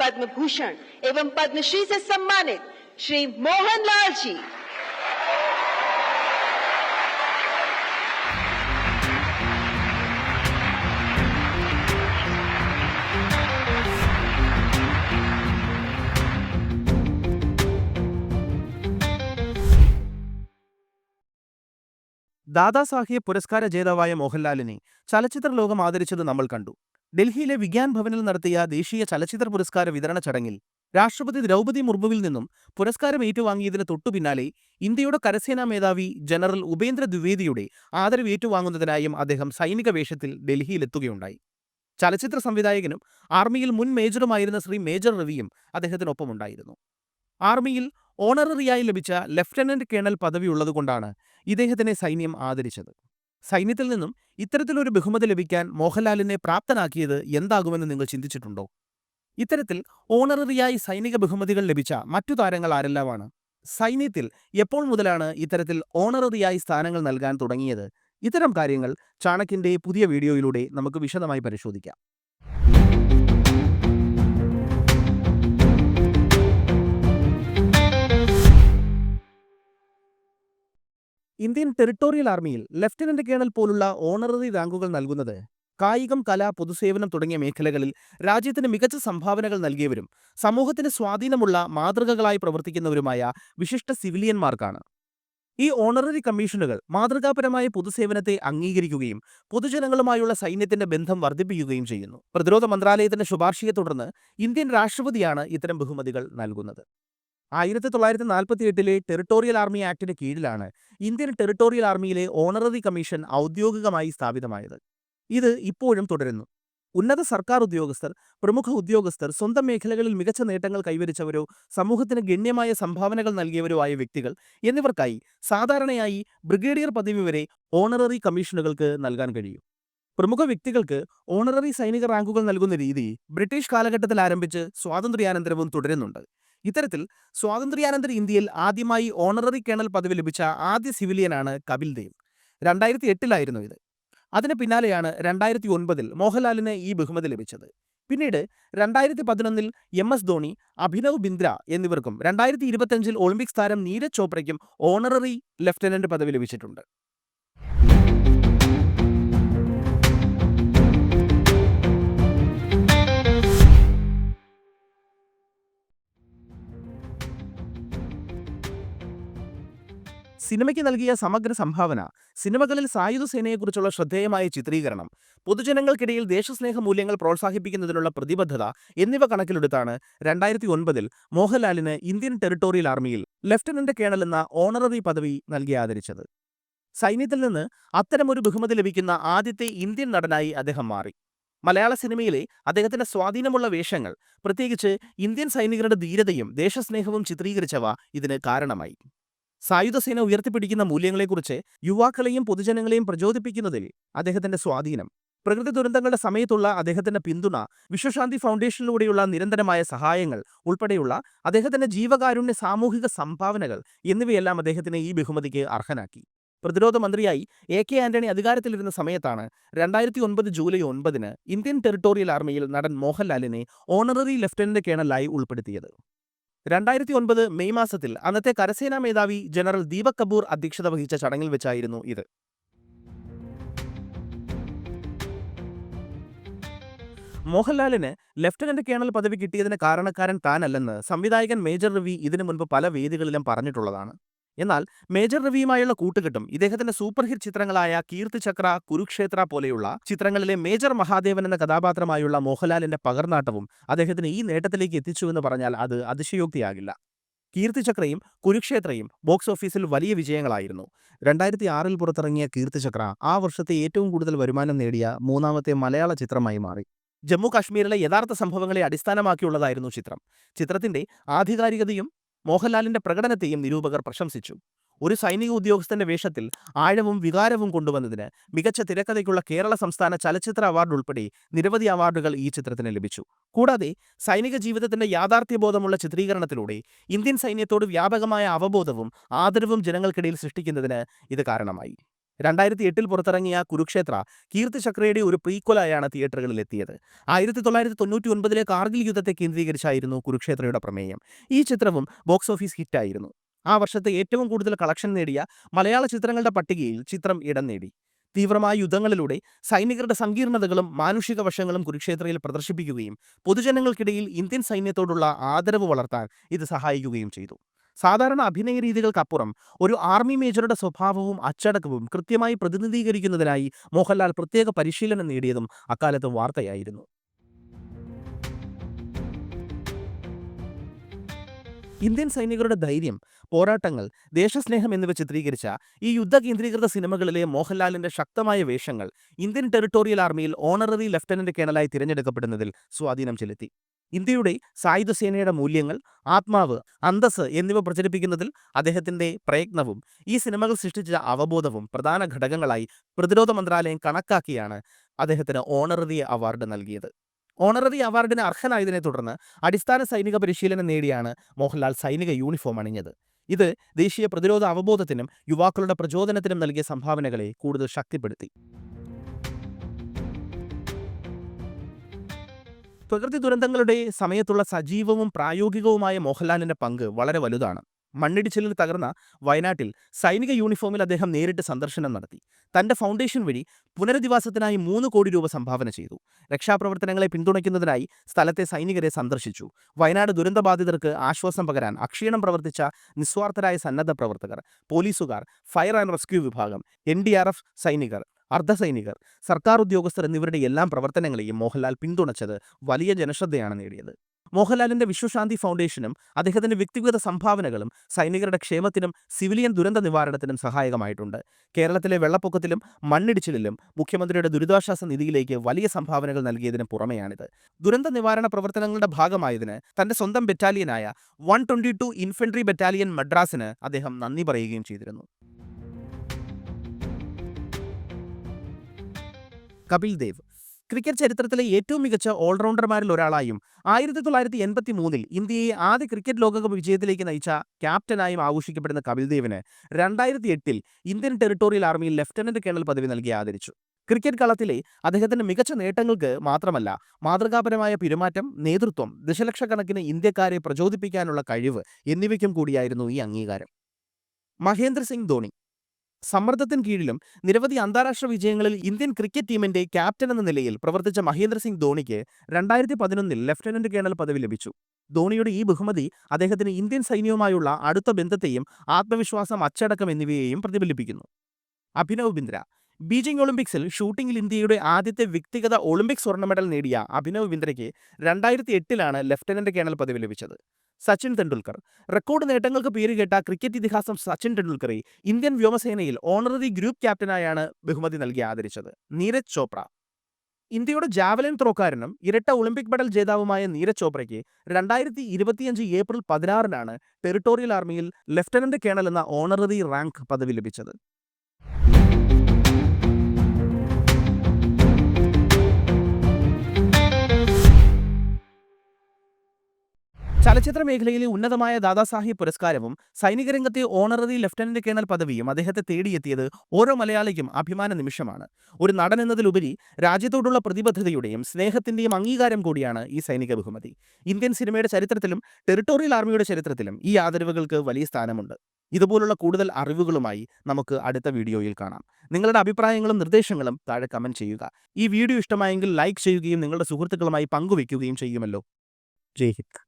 पद्म भूषण एवं पद्मश्री से सम्मानित श्री मोहन लाल जी ദാദാസാഹിബ് പുരസ്കാര ജേതാവായ മോഹൻലാലിനെ ചലച്ചിത്ര ലോകം ആദരിച്ചത് നമ്മൾ കണ്ടു ഡൽഹിയിലെ വിഗ്യാൻ ഭവനിൽ നടത്തിയ ദേശീയ ചലച്ചിത്ര പുരസ്കാര വിതരണ ചടങ്ങിൽ രാഷ്ട്രപതി ദ്രൗപതി മുർമുവിൽ നിന്നും പുരസ്കാരം ഏറ്റുവാങ്ങിയതിന് തൊട്ടുപിന്നാലെ ഇന്ത്യയുടെ കരസേനാ മേധാവി ജനറൽ ഉപേന്ദ്ര ദ്വിവേദിയുടെ ആദരവ് ഏറ്റുവാങ്ങുന്നതിനായും അദ്ദേഹം സൈനിക വേഷത്തിൽ ഡൽഹിയിലെത്തുകയുണ്ടായി. ചലച്ചിത്ര സംവിധായകനും ആർമിയിൽ മുൻ മേജറുമായിരുന്ന ശ്രീ മേജർ രവിയും അദ്ദേഹത്തിനൊപ്പമുണ്ടായിരുന്നു. ആർമിയിൽ ഓണററിയായി ലഭിച്ച ലഫ്റ്റനന്റ് കേണൽ പദവിയുള്ളതുകൊണ്ടാണ് ഇദ്ദേഹത്തിനെ സൈന്യം ആദരിച്ചത്. സൈന്യത്തിൽ നിന്നും ഇത്തരത്തിലൊരു ബഹുമതി ലഭിക്കാൻ മോഹൻലാലിനെ പ്രാപ്തനാക്കിയത് എന്താകുമെന്ന് നിങ്ങൾ ചിന്തിച്ചിട്ടുണ്ടോ? ഇത്തരത്തിൽ ഓണററിയായി സൈനിക ബഹുമതികൾ ലഭിച്ച മറ്റു താരങ്ങൾ ആരെല്ലാമാണ്? സൈന്യത്തിൽ എപ്പോൾ മുതലാണ് ഇത്തരത്തിൽ ഓണററിയായി സ്ഥാനങ്ങൾ നൽകാൻ തുടങ്ങിയത്? ഇത്തരം കാര്യങ്ങൾ ചാണക്കിന്റെ പുതിയ വീഡിയോയിലൂടെ നമുക്ക് വിശദമായി പരിശോധിക്കാം. ഇന്ത്യൻ ടെറിട്ടോറിയൽ ആർമിയിൽ ലെഫ്റ്റനന്റ് കേണൽ പോലുള്ള ഓണററി റാങ്കുകൾ നൽകുന്നത് കായികം കല പൊതുസേവനം തുടങ്ങിയ മേഖലകളിൽ രാജ്യത്തിന് മികച്ച സംഭാവനകൾ നൽകിയവരും സമൂഹത്തിന് സ്വാധീനമുള്ള മാതൃകകളായി പ്രവർത്തിക്കുന്നവരുമായ വിശിഷ്ട സിവിലിയന്മാർക്കാണ്. ഈ ഓണററി കമ്മീഷനുകൾ മാതൃകാപരമായ പൊതുസേവനത്തെ അംഗീകരിക്കുകയും പൊതുജനങ്ങളുമായുള്ള സൈന്യത്തിന്റെ ബന്ധം വർദ്ധിപ്പിക്കുകയും ചെയ്യുന്നു. പ്രതിരോധ മന്ത്രാലയത്തിന്റെ ശുപാർശയെ തുടർന്ന് ഇന്ത്യൻ രാഷ്ട്രപതിയാണ് ഇത്തരം ബഹുമതികൾ നൽകുന്നത്. ആയിരത്തി തൊള്ളായിരത്തി നാൽപ്പത്തി എട്ടിലെ ടെറിട്ടോറിയൽ ആർമി ആക്ടിന് കീഴിലാണ് ഇന്ത്യൻ ടെറിട്ടോറിയൽ ആർമിയിലെ ഓണററി കമ്മീഷൻ ഔദ്യോഗികമായി സ്ഥാപിതമായത്. ഇത് ഇപ്പോഴും തുടരുന്നു. ഉന്നത സർക്കാർ ഉദ്യോഗസ്ഥർ പ്രമുഖ ഉദ്യോഗസ്ഥർ സ്വന്തം മേഖലകളിൽ മികച്ച നേട്ടങ്ങൾ കൈവരിച്ചവരോ സമൂഹത്തിന് ഗണ്യമായ സംഭാവനകൾ നൽകിയവരോ ആയ വ്യക്തികൾ എന്നിവർക്കായി സാധാരണയായി ബ്രിഗേഡിയർ പദവി വരെ ഓണററി കമ്മീഷനുകൾക്ക് നൽകാൻ കഴിയും. പ്രമുഖ വ്യക്തികൾക്ക് ഓണററി സൈനിക റാങ്കുകൾ നൽകുന്ന രീതി ബ്രിട്ടീഷ് കാലഘട്ടത്തിൽ ആരംഭിച്ച് സ്വാതന്ത്ര്യാനന്തരവും തുടരുന്നുണ്ട്. ഇത്തരത്തിൽ സ്വാതന്ത്ര്യാനന്തര ഇന്ത്യയിൽ ആദ്യമായി ഓണററി കേണൽ പദവി ലഭിച്ച ആദ്യ സിവിലിയനാണ് കപിൽ ദേവ്. രണ്ടായിരത്തി എട്ടിലായിരുന്നു ഇത്. അതിന് പിന്നാലെയാണ് രണ്ടായിരത്തി ഒൻപതിൽ മോഹൻലാലിന് ഈ ബഹുമതി ലഭിച്ചത്. പിന്നീട് രണ്ടായിരത്തി പതിനൊന്നിൽ എം എസ് ധോണി അഭിനവ് ബിന്ദ്ര എന്നിവർക്കും രണ്ടായിരത്തി ഇരുപത്തിയഞ്ചിൽ ഒളിമ്പിക്സ് താരം നീരജ് ചോപ്രയ്ക്കും ഓണററി ലഫ്റ്റനന്റ് പദവി ലഭിച്ചിട്ടുണ്ട്. സിനിമയ്ക്ക് നൽകിയ സമഗ്ര സംഭാവന സിനിമകളിൽ സായുധ സേനയെക്കുറിച്ചുള്ള ശ്രദ്ധേയമായ ചിത്രീകരണം പൊതുജനങ്ങൾക്കിടയിൽ ദേശസ്നേഹ മൂല്യങ്ങൾ പ്രോത്സാഹിപ്പിക്കുന്നതിനുള്ള പ്രതിബദ്ധത എന്നിവ കണക്കിലെടുത്താണ് രണ്ടായിരത്തി ഒൻപതിൽ മോഹൻലാലിന് ഇന്ത്യൻ ടെറിട്ടോറിയൽ ആർമിയിൽ ലഫ്റ്റനന്റ് കേണൽ എന്ന ഓണററി പദവി നൽകി ആദരിച്ചത്. സൈന്യത്തിൽ നിന്ന് അത്തരമൊരു ബഹുമതി ലഭിക്കുന്ന ആദ്യത്തെ ഇന്ത്യൻ നടനായി അദ്ദേഹം മാറി. മലയാള സിനിമയിലെ അദ്ദേഹത്തിന്റെ സ്വാധീനമുള്ള വേഷങ്ങൾ പ്രത്യേകിച്ച് ഇന്ത്യൻ സൈനികരുടെ ധീരതയും ദേശസ്നേഹവും ചിത്രീകരിച്ചവ ഇതിന് കാരണമായി. സായുധസേന ഉയർത്തിപ്പിടിക്കുന്ന മൂല്യങ്ങളെക്കുറിച്ച് യുവാക്കളെയും പൊതുജനങ്ങളെയും പ്രചോദിപ്പിക്കുന്നതിൽ അദ്ദേഹത്തിന്റെ സ്വാധീനം. പ്രകൃതി ദുരന്തങ്ങളുടെ സമയത്തുള്ള അദ്ദേഹത്തിന്റെ പിന്തുണ വിശ്വശാന്തി ഫൗണ്ടേഷനിലൂടെയുള്ള നിരന്തരമായ സഹായങ്ങൾ ഉൾപ്പെടെയുള്ള അദ്ദേഹത്തിന്റെ ജീവകാരുണ്യ സാമൂഹിക സംഭാവനകൾ എന്നിവയെല്ലാം അദ്ദേഹത്തിനെ ഈ ബഹുമതിക്ക് അർഹനാക്കി. പ്രതിരോധ മന്ത്രിയായി എ കെ ആന്റണി അധികാരത്തിലിരുന്ന സമയത്താണ് രണ്ടായിരത്തി ഒൻപത് ജൂലൈ ഒൻപതിന് ഇന്ത്യൻ ടെറിട്ടോറിയൽ ആർമിയിൽ നടൻ മോഹൻലാലിനെ ഓണററി ലഫ്റ്റനന്റ് കേണലായി ഉൾപ്പെടുത്തിയത്. രണ്ടായിരത്തി ഒൻപത് മെയ് മാസത്തിൽ അന്നത്തെ കരസേനാ മേധാവി ജനറൽ ദീപക് കപൂർ അധ്യക്ഷത വഹിച്ച ചടങ്ങിൽ വെച്ചായിരുന്നു ഇത്. മോഹൻലാലിന് ലഫ്റ്റനന്റ് കേണൽ പദവി കിട്ടിയതിന് കാരണക്കാരൻ താനല്ലെന്ന് സംവിധായകൻ മേജർ രവി ഇതിനു മുൻപ് പല വേദികളിലും പറഞ്ഞിട്ടുള്ളതാണ്. എന്നാൽ മേജർ രവിയുമായുള്ള കൂട്ടുകെട്ടും ഇദ്ദേഹത്തിന്റെ സൂപ്പർ ഹിറ്റ് ചിത്രങ്ങളായ കീർത്തിചക്ര കുരുക്ഷേത്ര പോലെയുള്ള ചിത്രങ്ങളിലെ മേജർ മഹാദേവൻ എന്ന കഥാപാത്രമായുള്ള മോഹൻലാലിന്റെ പകർനാട്ടവും അദ്ദേഹത്തിന് ഈ നേട്ടത്തിലേക്ക് എത്തിച്ചുവെന്ന് പറഞ്ഞാൽ അത് അതിശയോക്തിയാകില്ല. കീർത്തിചക്രയും കുരുക്ഷേത്രയും ബോക്സ് ഓഫീസിൽ വലിയ വിജയങ്ങളായിരുന്നു. രണ്ടായിരത്തി ആറിൽ പുറത്തിറങ്ങിയ കീർത്തിചക്ര ആ വർഷത്തെ ഏറ്റവും കൂടുതൽ വരുമാനം നേടിയ മൂന്നാമത്തെ മലയാള ചിത്രമായി മാറി. ജമ്മു കാശ്മീരിലെ യഥാർത്ഥ സംഭവങ്ങളെ അടിസ്ഥാനമാക്കിയുള്ളതായിരുന്നു ചിത്രം. ചിത്രത്തിന്റെ ആധികാരികതയും മോഹൻലാലിന്റെ പ്രകടനത്തെയും നിരൂപകർ പ്രശംസിച്ചു. ഒരു സൈനിക ഉദ്യോഗസ്ഥന്റെ വേഷത്തിൽ ആഴവും വികാരവും കൊണ്ടുവന്നതിന് മികച്ച തിരക്കഥയ്ക്കുള്ള കേരള സംസ്ഥാന ചലച്ചിത്ര അവാർഡ് ഉൾപ്പെടെ നിരവധി അവാർഡുകൾ ഈ ചിത്രത്തിന് ലഭിച്ചു. കൂടാതെ സൈനിക ജീവിതത്തിന്റെ യാഥാർത്ഥ്യബോധമുള്ള ചിത്രീകരണത്തിലൂടെ ഇന്ത്യൻ സൈന്യത്തോട് വ്യാപകമായ അവബോധവും ആദരവും ജനങ്ങൾക്കിടയിൽ സൃഷ്ടിക്കുന്നതിന് ഇത് കാരണമായി. രണ്ടായിരത്തി എട്ടിൽ പുറത്തിറങ്ങിയ കുരുക്ഷേത്ര കീർത്തി ചക്രയുടെ ഒരു പ്രീക്വലായാണ് തിയേറ്ററുകളിൽ എത്തിയത് ആയിരത്തി തൊള്ളായിരത്തി തൊണ്ണൂറ്റി ഒൻപതിലെ കാർഗിൽ യുദ്ധത്തെ കേന്ദ്രീകരിച്ചായിരുന്നു കുരുക്ഷേത്രയുടെ പ്രമേയം. ഈ ചിത്രവും ബോക്സ് ഓഫീസ് ഹിറ്റായിരുന്നു. ആ വർഷത്തെ ഏറ്റവും കൂടുതൽ കളക്ഷൻ നേടിയ മലയാള ചിത്രങ്ങളുടെ പട്ടികയിൽ ചിത്രം ഇടം നേടി. തീവ്രമായ യുദ്ധങ്ങളിലൂടെ സൈനികരുടെ സങ്കീർണതകളും മാനുഷിക വശങ്ങളും കുരുക്ഷേത്രയിൽ പ്രദർശിപ്പിക്കുകയും പൊതുജനങ്ങൾക്കിടയിൽ ഇന്ത്യൻ സൈന്യത്തോടുള്ള ആദരവ് വളർത്താൻ ഇത് സഹായിക്കുകയും ചെയ്തു. സാധാരണ അഭിനയ രീതികൾക്കപ്പുറം ഒരു ആർമി മേജറുടെ സ്വഭാവവും അച്ചടക്കവും കൃത്യമായി പ്രതിനിധീകരിക്കുന്നതിനായി മോഹൻലാൽ പ്രത്യേക പരിശീലനം നേടിയതും അക്കാലത്ത് വാർത്തയായിരുന്നു. ഇന്ത്യൻ സൈനികരുടെ ധൈര്യം പോരാട്ടങ്ങൾ ദേശസ്നേഹം എന്നിവ ചിത്രീകരിച്ച ഈ യുദ്ധ കേന്ദ്രീകൃത സിനിമകളിലെ മോഹൻലാലിന്റെ ശക്തമായ വേഷങ്ങൾ ഇന്ത്യൻ ടെറിട്ടോറിയൽ ആർമിയിൽ ഓണററി ലഫ്റ്റനന്റ് കേണലായി തിരഞ്ഞെടുക്കപ്പെടുന്നതിൽ സ്വാധീനം ചെലുത്തി. ഇന്ത്യയുടെ സായുധസേനയുടെ മൂല്യങ്ങൾ ആത്മാവ് അന്തസ് എന്നിവ പ്രചരിപ്പിക്കുന്നതിൽ അദ്ദേഹത്തിന്റെ പ്രയത്നവും ഈ സിനിമകൾ സൃഷ്ടിച്ച അവബോധവും പ്രധാന ഘടകങ്ങളായി പ്രതിരോധ മന്ത്രാലയം കണക്കാക്കിയാണ് അദ്ദേഹത്തിന് ഓണററി അവാർഡ് നൽകിയത്. ഓണററി അവാർഡിന് അർഹനായതിനെ തുടർന്ന് അടിസ്ഥാന സൈനിക പരിശീലനം നേടിയാണ് മോഹൻലാൽ സൈനിക യൂണിഫോം അണിഞ്ഞത്. ഇത് ദേശീയ പ്രതിരോധ അവബോധത്തിനും യുവാക്കളുടെ പ്രചോദനത്തിനും നൽകിയ സംഭാവനകളെ കൂടുതൽ ശക്തിപ്പെടുത്തി. പ്രകൃതി ദുരന്തങ്ങളുടെ സമയത്തുള്ള സജീവവും പ്രായോഗികവുമായ മോഹൻലാലിന്റെ പങ്ക് വളരെ വലുതാണ്. മണ്ണിടിച്ചിലിൽ തകർന്ന വയനാട്ടിൽ സൈനിക യൂണിഫോമിൽ അദ്ദേഹം നേരിട്ട് സന്ദർശനം നടത്തി. തന്റെ ഫൗണ്ടേഷൻ വഴി പുനരധിവാസത്തിനായി മൂന്ന് കോടി രൂപ സംഭാവന ചെയ്തു. രക്ഷാപ്രവർത്തനങ്ങളെ പിന്തുണയ്ക്കുന്നതിനായി സ്ഥലത്തെ സൈനികരെ സന്ദർശിച്ചു. വയനാട് ദുരന്തബാധിതർക്ക് ആശ്വാസം പകരാൻ അക്ഷീണം പ്രവർത്തിച്ച നിസ്വാർത്ഥരായ സന്നദ്ധ പ്രവർത്തകർ പോലീസുകാർ ഫയർ ആൻഡ് റെസ്ക്യൂ വിഭാഗം എൻ സൈനികർ അർദ്ധസൈനികർ സർക്കാർ ഉദ്യോഗസ്ഥർ എന്നിവരുടെ എല്ലാം പ്രവർത്തനങ്ങളെയും മോഹൻലാൽ പിന്തുണച്ചത് വലിയ ജനശ്രദ്ധയാണ് നേടിയത്. മോഹൻലാലിന്റെ വിശ്വശാന്തി ഫൗണ്ടേഷനും അദ്ദേഹത്തിന്റെ വ്യക്തിഗത സംഭാവനകളും സൈനികരുടെ ക്ഷേമത്തിനും സിവിലിയൻ ദുരന്ത നിവാരണത്തിനും സഹായകമായിട്ടുണ്ട്. കേരളത്തിലെ വെള്ളപ്പൊക്കത്തിലും മണ്ണിടിച്ചിലിലും മുഖ്യമന്ത്രിയുടെ ദുരിതാശ്വാസ നിധിയിലേക്ക് വലിയ സംഭാവനകൾ നൽകിയതിന് പുറമെയാണിത്. ദുരന്ത നിവാരണ പ്രവർത്തനങ്ങളുടെ ഭാഗമായതിന് തന്റെ സ്വന്തം ബറ്റാലിയനായ one twenty two infantry battalion മദ്രാസിന് അദ്ദേഹം നന്ദി പറയുകയും ചെയ്തിരുന്നു. കപിൽ ദേവ് ക്രിക്കറ്റ് ചരിത്രത്തിലെ ഏറ്റവും മികച്ച ഓൾറൗണ്ടർമാരിൽ ഒരാളായും ആയിരത്തി തൊള്ളായിരത്തി എൺപത്തി മൂന്നിൽ ഇന്ത്യയെ ആദ്യ ക്രിക്കറ്റ് ലോകകപ്പ് വിജയത്തിലേക്ക് നയിച്ച ക്യാപ്റ്റനായും ആഘോഷിക്കപ്പെടുന്ന കപിൽ ദേവിന് രണ്ടായിരത്തി എട്ടിൽ ഇന്ത്യൻ ടെറിട്ടോറിയൽ ആർമിയിൽ ലഫ്റ്റനന്റ് കേണൽ പദവി നൽകി ആദരിച്ചു. ക്രിക്കറ്റ് കളത്തിലെ അദ്ദേഹത്തിന്റെ മികച്ച നേട്ടങ്ങൾക്ക് മാത്രമല്ല മാതൃകാപരമായ പെരുമാറ്റം നേതൃത്വം ദശലക്ഷക്കണക്കിന് ഇന്ത്യക്കാരെ പ്രചോദിപ്പിക്കാനുള്ള കഴിവ് എന്നിവയ്ക്കും കൂടിയായിരുന്നു ഈ അംഗീകാരം. മഹേന്ദ്ര സിംഗ് ധോണി സമ്മർദ്ദത്തിന് കീഴിലും നിരവധി അന്താരാഷ്ട്ര വിജയങ്ങളിൽ ഇന്ത്യൻ ക്രിക്കറ്റ് ടീമിന്റെ ക്യാപ്റ്റൻ എന്ന നിലയിൽ പ്രവർത്തിച്ച മഹേന്ദ്ര സിംഗ് ധോണിക്ക് രണ്ടായിരത്തി പതിനൊന്നിൽ ലഫ്റ്റനന്റ് കേണൽ പദവി ലഭിച്ചു. ധോണിയുടെ ഈ ബഹുമതി അദ്ദേഹത്തിന് ഇന്ത്യൻ സൈന്യവുമായുള്ള അടുത്ത ബന്ധത്തെയും ആത്മവിശ്വാസം അച്ചടക്കം എന്നിവയെയും പ്രതിഫലിപ്പിക്കുന്നു. അഭിനവ് ബിന്ദ്ര ബീജിംഗ് ഒളിമ്പിക്സിൽ ഷൂട്ടിംഗിൽ ഇന്ത്യയുടെ ആദ്യത്തെ വ്യക്തിഗത ഒളിമ്പിക് സ്വർണ മെഡൽ നേടിയ അഭിനവ് ബിന്ദ്രയ്ക്ക് രണ്ടായിരത്തി എട്ടിലാണ് ലഫ്റ്റനന്റ് കേണൽ പദവി ലഭിച്ചത്. സച്ചിൻ തെണ്ടുൽക്കർ റെക്കോർഡ് നേട്ടങ്ങൾക്ക് പേരുകേട്ട ക്രിക്കറ്റ് ഇതിഹാസം സച്ചിൻ തെണ്ടുൽക്കറെ ഇന്ത്യൻ വ്യോമസേനയിൽ ഓണററി ഗ്രൂപ്പ് ക്യാപ്റ്റനായാണ് ബഹുമതി നൽകി ആദരിച്ചത്. നീരജ് ചോപ്ര. ഇന്ത്യയുടെ ജാവലിൻ ത്രോക്കാരനും ഇരട്ട ഒളിമ്പിക് മെഡൽ ജേതാവുമായ നീരജ് ചോപ്രയ്ക്ക് രണ്ടായിരത്തി ഇരുപത്തിയഞ്ച് ഏപ്രിൽ പതിനാറിനാണ് ടെറിട്ടോറിയൽ ആർമിയിൽ ലഫ്റ്റനന്റ് കേണൽ എന്ന ഓണററി റാങ്ക് പദവി ലഭിച്ചത്. ചലച്ചിത്ര മേഖലയിലെ ഉന്നതമായ ദാദാസാഹിബ് പുരസ്കാരവും സൈനിക രംഗത്തെ ഓണററി ലഫ്റ്റനന്റ് കേണൽ പദവിയും അദ്ദേഹത്തെ തേടിയെത്തിയത് ഓരോ മലയാളിക്കും അഭിമാന നിമിഷമാണ്. ഒരു നടൻ എന്നതിലുപരി രാജ്യത്തോടുള്ള പ്രതിബദ്ധതയുടെയും സ്നേഹത്തിന്റെയും അംഗീകാരം കൂടിയാണ് ഈ സൈനിക ബഹുമതി. ഇന്ത്യൻ സിനിമയുടെ ചരിത്രത്തിലും ടെറിട്ടോറിയൽ ആർമിയുടെ ചരിത്രത്തിലും ഈ ആദരവുകൾക്ക് വലിയ സ്ഥാനമുണ്ട്. ഇതുപോലുള്ള കൂടുതൽ അറിവുകളുമായി നമുക്ക് അടുത്ത വീഡിയോയിൽ കാണാം. നിങ്ങളുടെ അഭിപ്രായങ്ങളും നിർദ്ദേശങ്ങളും താഴെ കമന്റ് ചെയ്യുക. ഈ വീഡിയോ ഇഷ്ടമായെങ്കിൽ ലൈക്ക് ചെയ്യുകയും നിങ്ങളുടെ സുഹൃത്തുക്കളുമായി പങ്കുവയ്ക്കുകയും ചെയ്യുമല്ലോ. ജയ് ഹിന്ദ്.